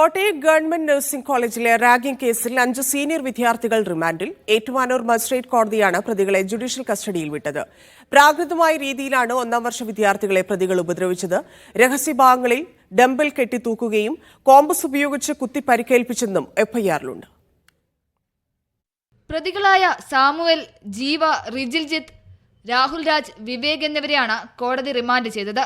Kottayam government nursing കോളേജിലെ ragging കേസിൽ അഞ്ച് സീനിയർ വിദ്യാർത്ഥികൾ റിമാൻഡിൽ ഏറ്റുമാനൂർ മജിസ്ട്രേറ്റ് കോടതിയാണ് പ്രതികളെ ജുഡീഷ്യൽ കസ്റ്റഡിയിൽ വിട്ടത്. പ്രാകൃതമായ രീതിയിലാണ് ഒന്നാം വർഷ വിദ്യാർത്ഥികളെ പ്രതികൾ ഉപദ്രവിച്ചത്. രഹസ്യഭാഗങ്ങളിൽ ഡംബൽ കെട്ടിത്തൂക്കുകയും കോമ്പസ് ഉപയോഗിച്ച് കുത്തി പരിക്കേൽപ്പിച്ചെന്നും എഫ്ഐആറിലുണ്ട്. പ്രതികളായ സാമുവൽ ജീവ റിജിൽജിത്ത് രാഹുൽ രാജ് വിവേക് എന്നിവരെയാണ് കോടതി റിമാൻഡ് ചെയ്തത്.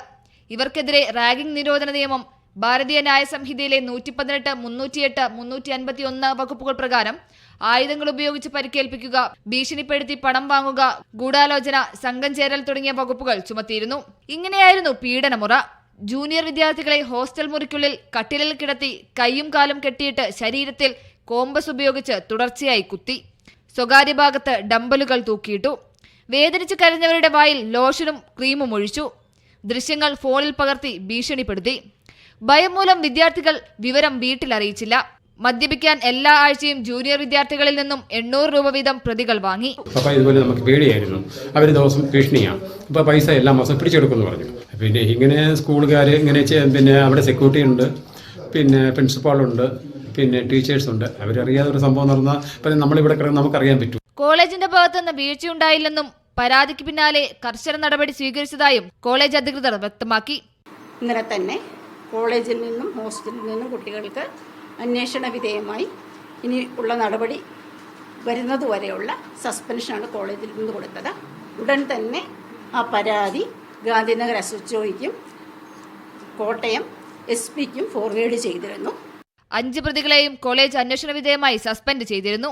ഇവർക്കെതിരെ റാഗിംഗ് നിരോധന നിയമം ഭാരതീയ ന്യായ സംഹിതയിലെ നൂറ്റി പതിനെട്ട് മുന്നൂറ്റിയെട്ട് മുന്നൂറ്റി അൻപത്തി ഒന്ന് വകുപ്പുകൾ പ്രകാരം ആയുധങ്ങൾ ഉപയോഗിച്ച് പരിക്കേൽപ്പിക്കുക ഭീഷണിപ്പെടുത്തി പണം വാങ്ങുക ഗൂഢാലോചന സംഘം ചേരൽ തുടങ്ങിയ വകുപ്പുകൾ ചുമത്തിയിരുന്നു. ഇങ്ങനെയായിരുന്നു പീഡനമുറ. ജൂനിയർ വിദ്യാർത്ഥികളെ ഹോസ്റ്റൽ മുറിക്കുള്ളിൽ കട്ടിലിൽ കിടത്തി കൈയും കാലും കെട്ടിയിട്ട് ശരീരത്തിൽ കോമ്പസ് ഉപയോഗിച്ച് തുടർച്ചയായി കുത്തി. സ്വകാര്യ ഭാഗത്ത് ഡമ്പലുകൾ തൂക്കിയിട്ടു. വേദനിച്ച് കരഞ്ഞവരുടെ വായിൽ ലോഷനും ക്രീമും ഒഴിച്ചു. ദൃശ്യങ്ങൾ ഫോണിൽ പകർത്തി ഭീഷണിപ്പെടുത്തി. ഭയം മൂലം വിദ്യാർത്ഥികൾ വിവരം വീട്ടിൽ അറിയിച്ചില്ല. മദ്യപിക്കാൻ എല്ലാ ആഴ്ചയും ജൂനിയർ വിദ്യാർത്ഥികളിൽ നിന്നും എണ്ണൂറ് രൂപ വീതം പ്രതികൾ വാങ്ങി. ഇതുപോലെ നമുക്ക് പേടിയായിരുന്നു. അവർ ദിവസം ഭീഷണിയാണ് അപ്പോൾ പൈസ എല്ലാ മാസം പിടിച്ചെടുക്കുമെന്ന് പറഞ്ഞു. പിന്നെ ഇങ്ങനെ സ്കൂളുകാർ ഇങ്ങനെ പിന്നെ അവിടെ സെക്യൂരിറ്റി ഉണ്ട്. പിന്നെ പ്രിൻസിപ്പാളുണ്ട് പിന്നെ ടീച്ചേഴ്സ് ഉണ്ട്. അവരറിയാതെ ഒരു സംഭവം നടന്നാൽ പിന്നെ നമ്മളിവിടെ കിടന്ന് നമുക്കറിയാൻ പറ്റും. കോളേജിന്റെ ഭാഗത്തുനിന്ന് വീഴ്ചയുണ്ടായില്ലെന്നും പരാതിക്ക് പിന്നാലെ കർശന നടപടി സ്വീകരിച്ചതായും കോളേജ് അധികൃതർ വ്യക്തമാക്കി. ഇന്നലെ തന്നെ കോളേജിൽ നിന്നും ഹോസ്റ്റലിൽ നിന്നും കുട്ടികൾക്ക് അന്വേഷണ വിധേയമായി ഇനി ഉള്ള നടപടി വരുന്നതുവരെയുള്ള സസ്പെൻഷനാണ് കോളേജിൽ നിന്ന് കൊടുത്തത്. ഉടൻ തന്നെ ആ പരാതി ഗാന്ധിനഗർ ഒയ്ക്കും കോട്ടയം എസ് പിക്കും ഫോർവേഡ് ചെയ്തിരുന്നു. അഞ്ച് പ്രതികളെയും കോളേജ് അന്വേഷണ വിധേയമായി സസ്പെൻഡ് ചെയ്തിരുന്നു.